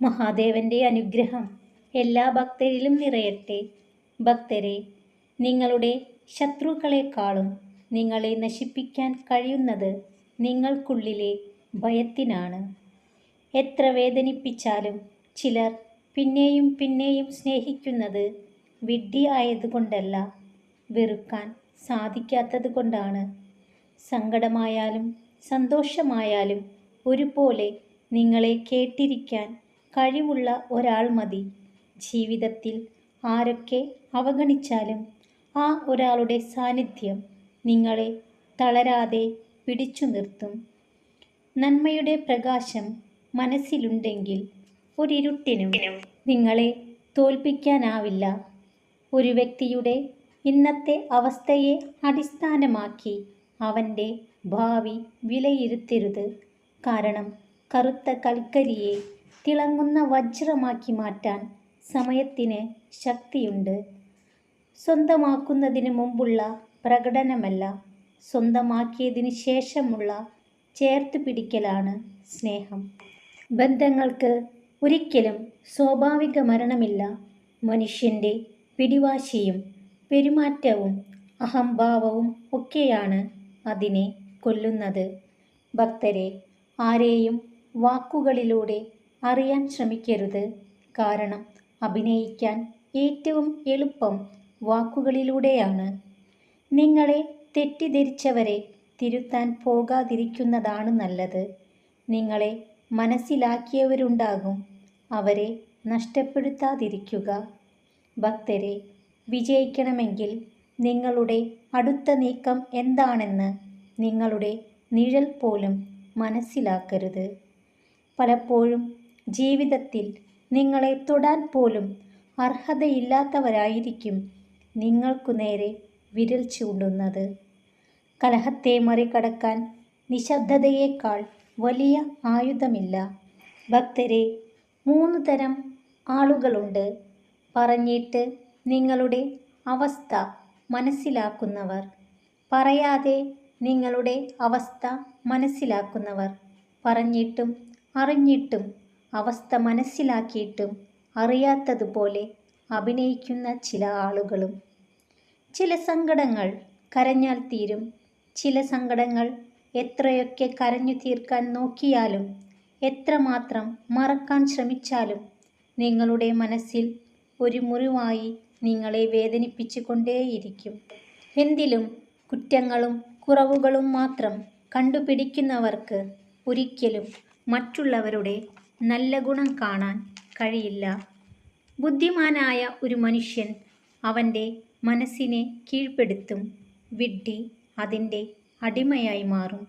മഹാദേവന്റെ അനുഗ്രഹം എല്ലാ ഭക്തരിലും നിറയട്ടെ. ഭക്തരെ നിങ്ങളുടെ ശത്രുക്കളെക്കാളും നിങ്ങളെ നശിപ്പിക്കാൻ കഴിയുന്നത് നിങ്ങൾക്കുള്ളിലെ ഭയത്തിനാണ്. എത്ര വേദനിപ്പിച്ചാലും ചിലർ പിന്നെയും പിന്നെയും സ്നേഹിക്കുന്നത് വിഡ്ഢി ആയതുകൊണ്ടല്ല വെറുക്കാൻ സാധിക്കാത്തതുകൊണ്ടാണ് സങ്കടമായാലും സന്തോഷമായാലും ഒരുപോലെ നിങ്ങളെ കേട്ടിരിക്കാൻ കഴിവുള്ള ഒരാൾ മതി. ജീവിതത്തിൽ ആരൊക്കെ അവഗണിച്ചാലും ആ ഒരാളുടെ സാന്നിധ്യം നിങ്ങളെ തളരാതെ പിടിച്ചു നിർത്തും. നന്മയുടെ പ്രകാശം മനസ്സിലുണ്ടെങ്കിൽ ഒരിരുട്ടിനും നിങ്ങളെ തോൽപ്പിക്കാനാവില്ല. ഒരു വ്യക്തിയുടെ ഇന്നത്തെ അവസ്ഥയെ അടിസ്ഥാനമാക്കി അവന്റെ ഭാവി വിലയിരുത്തരുത്. കാരണം കറുത്ത കൽക്കരിയെ തിളങ്ങുന്ന വജ്രമാക്കി മാറ്റാൻ സമയത്തിന് ശക്തിയുണ്ട്. സ്വന്തമാക്കുന്നതിന് മുമ്പുള്ള പ്രകടനമല്ല സ്വന്തമാക്കിയതിന് ശേഷമുള്ള ചേർത്ത് പിടിക്കലാണ് സ്നേഹം. ബന്ധങ്ങൾക്ക് ഒരിക്കലും സ്വാഭാവിക മരണമില്ല. മനുഷ്യന്റെ പിടിവാശിയും പെരുമാറ്റവും അഹംഭാവവും ഒക്കെയാണ് അതിനെ കൊല്ലുന്നത്. ഭക്തരെ ആരെയും വാക്കുകളിലൂടെ അറിയാൻ ശ്രമിക്കരുത്. കാരണം അഭിനയിക്കാൻ ഏറ്റവും എളുപ്പം വാക്കുകളിലൂടെയാണ്. നിങ്ങളെ തെറ്റിദ്ധരിച്ചവരെ തിരുത്താൻ പോകാതിരിക്കുന്നതാണ് നല്ലത്. നിങ്ങളെ മനസ്സിലാക്കിയവരുണ്ടാകും. അവരെ നഷ്ടപ്പെടുത്താതിരിക്കുക. ഭക്തരെ വിജയിക്കണമെങ്കിൽ നിങ്ങളുടെ അടുത്ത നീക്കം എന്താണെന്ന് നിങ്ങളുടെ നിഴൽ പോലും മനസ്സിലാക്കരുത്. പലപ്പോഴും ജീവിതത്തിൽ നിങ്ങളെ തൊടാൻ പോലും അർഹതയില്ലാത്തവരായിരിക്കും നിങ്ങൾക്കു നേരെ വിരൽ ചൂണ്ടുന്നത്. കലഹത്തെ മറികടക്കാൻ നിശബ്ദതയേക്കാൾ വലിയ ആയുധമില്ല. ഭക്തരെ മൂന്ന് തരം ആളുകളുണ്ട്. പറഞ്ഞിട്ട് നിങ്ങളുടെ അവസ്ഥ മനസ്സിലാക്കുന്നവർ. പറയാതെ നിങ്ങളുടെ അവസ്ഥ മനസ്സിലാക്കുന്നവർ. പറഞ്ഞിട്ടും അറിഞ്ഞിട്ടും അവസ്ഥ മനസ്സിലാക്കിയിട്ടും അറിയാത്തതുപോലെ അഭിനയിക്കുന്ന ചില ആളുകളും. ചില സങ്കടങ്ങൾ കരഞ്ഞാൽ തീരും. ചില സങ്കടങ്ങൾ എത്രയൊക്കെ കരഞ്ഞു തീർക്കാൻ നോക്കിയാലും എത്രമാത്രം മറക്കാൻ ശ്രമിച്ചാലും നിങ്ങളുടെ മനസ്സിൽ ഒരു മുറിവായി നിങ്ങളെ വേദനിപ്പിച്ചു കൊണ്ടേയിരിക്കും എന്തിലും കുറ്റങ്ങളും കുറവുകളും മാത്രം കണ്ടുപിടിക്കുന്നവർക്ക് ഒരിക്കലും മറ്റുള്ളവരുടെ നല്ല ഗുണം കാണാൻ കഴിയില്ല. ബുദ്ധിമാനായ ഒരു മനുഷ്യൻ അവന്റെ മനസ്സിനെ കീഴ്പ്പെടുത്തും. വിഡ്ഢി അതിന്റെ അടിമയായി മാറും.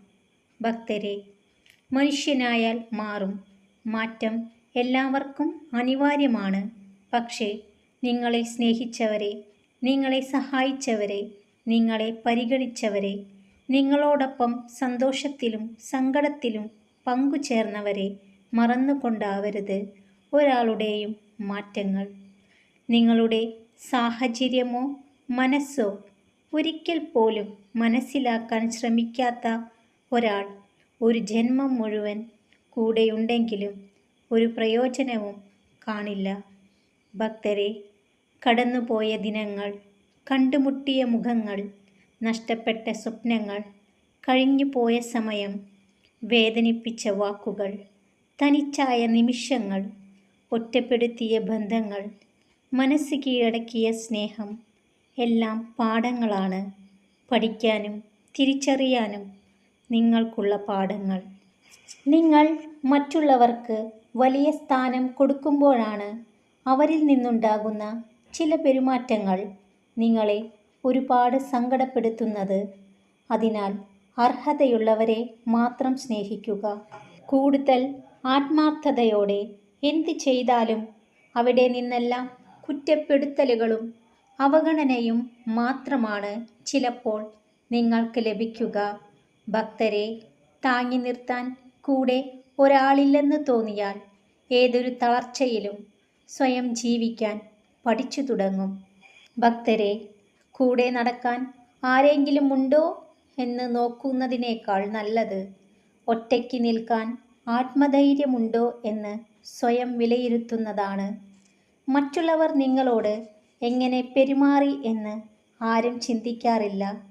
ഭക്തരെ മനുഷ്യനായാൽ മാറും. മാറ്റം എല്ലാവർക്കും അനിവാര്യമാണ്. പക്ഷേ നിങ്ങളെ സ്നേഹിച്ചവരെ നിങ്ങളെ സഹായിച്ചവരെ നിങ്ങളെ പരിഗണിച്ചവരെ നിങ്ങളോടൊപ്പം സന്തോഷത്തിലും സങ്കടത്തിലും പങ്കുചേർന്നവരെ മറന്നുകൊണ്ടാവരുത് ഒരാളുടെയും മാറ്റങ്ങൾ. നിങ്ങളുടെ സാഹചര്യമോ മനസ്സോ ഒരിക്കൽ പോലും മനസ്സിലാക്കാൻ ശ്രമിക്കാത്ത ഒരാൾ ഒരു ജന്മം മുഴുവൻ കൂടെയുണ്ടെങ്കിലും ഒരു പ്രയോജനവും കാണില്ല. ഭക്തരെ കടന്നുപോയ ദിനങ്ങൾ കണ്ടുമുട്ടിയ മുഖങ്ങൾ നഷ്ടപ്പെട്ട സ്വപ്നങ്ങൾ കഴിഞ്ഞുപോയ സമയം വേദനിപ്പിച്ച വാക്കുകൾ തനിച്ചായ നിമിഷങ്ങൾ ഒറ്റപ്പെടുത്തിയ ബന്ധങ്ങൾ മനസ്സ് കീഴടക്കിയ സ്നേഹം എല്ലാം പാഠങ്ങളാണ് പഠിക്കാനും തിരിച്ചറിയാനും നിങ്ങൾക്കുള്ള പാഠങ്ങൾ. നിങ്ങൾ മറ്റുള്ളവർക്ക് വലിയ സ്ഥാനം കൊടുക്കുമ്പോഴാണ് അവരിൽ നിന്നുണ്ടാകുന്ന ചില പെരുമാറ്റങ്ങൾ നിങ്ങളെ ഒരുപാട് സങ്കടപ്പെടുത്തുന്നത്. അതിനാൽ അർഹതയുള്ളവരെ മാത്രം സ്നേഹിക്കുക. കൂടുതൽ ആത്മാർത്ഥതയോടെ എന്ത് ചെയ്താലും അവിടെ നിന്നെല്ലാം കുറ്റപ്പെടുത്തലുകളും അവഗണനയും മാത്രമാണ് ചിലപ്പോൾ നിങ്ങൾക്ക് ലഭിക്കുക. ഭക്തരെ താങ്ങി നിർത്താൻ കൂടെ ഒരാളില്ലെന്ന് തോന്നിയാൽ ഏതൊരു തളർച്ചയിലും സ്വയം ജീവിക്കാൻ പഠിച്ചു തുടങ്ങും. ഭക്തരെ കൂടെ നടക്കാൻ ആരെങ്കിലും ഉണ്ടോ എന്ന് നോക്കുന്നതിനേക്കാൾ നല്ലത് ഒറ്റയ്ക്ക് നിൽക്കാൻ ആത്മധൈര്യമുണ്ടോ എന്ന് സ്വയം വിലയിരുത്തുന്നതാണ്. മറ്റുള്ളവർ നിങ്ങളോട് എങ്ങനെ പെരുമാറി എന്ന് ആരും ചിന്തിക്കാറില്ല.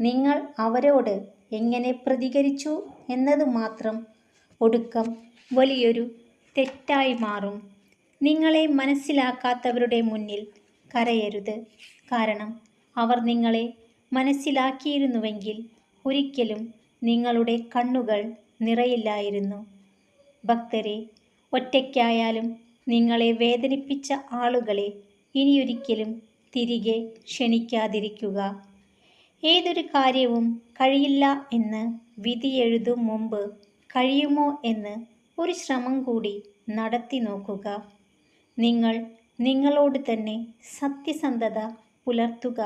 നിങ്ങൾ അവരോട് എങ്ങനെ പ്രതികരിച്ചു എന്നത് മാത്രം ഒടുക്കം വലിയൊരു തെറ്റായി മാറും. നിങ്ങളെ മനസ്സിലാക്കാത്തവരുടെ മുന്നിൽ കരയരുത്. കാരണം അവർ നിങ്ങളെ മനസ്സിലാക്കിയിരുന്നുവെങ്കിൽ ഒരിക്കലും നിങ്ങളുടെ കണ്ണുകൾ നിറയില്ലായിരുന്നു. ഭക്തരെ ഒറ്റയ്ക്കായാലും നിങ്ങളെ വേദനിപ്പിച്ച ആളുകളെ ഇനിയൊരിക്കലും തിരികെ ക്ഷണിക്കാതിരിക്കുക. ഏതൊരു കാര്യവും കഴിയില്ല എന്ന് വിധിയെഴുതും മുമ്പ് കഴിയുമോ എന്ന് ഒരു ശ്രമം കൂടി നടത്തി നോക്കുക. നിങ്ങൾ നിങ്ങളോട് തന്നെ സത്യസന്ധത പുലർത്തുക.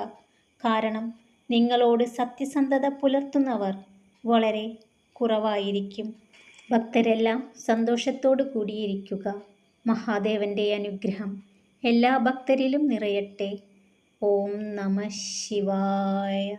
കാരണം നിങ്ങളോട് സത്യസന്ധത പുലർത്തുന്നവർ വളരെ കുറവായിരിക്കും. ഭക്തരെല്ലാം സന്തോഷത്തോടു കൂടിയിരിക്കുക. മഹാദേവന്റെ അനുഗ്രഹം എല്ലാ ഭക്തരിലും നിറയട്ടെ. ഓം നമ ശിവായ.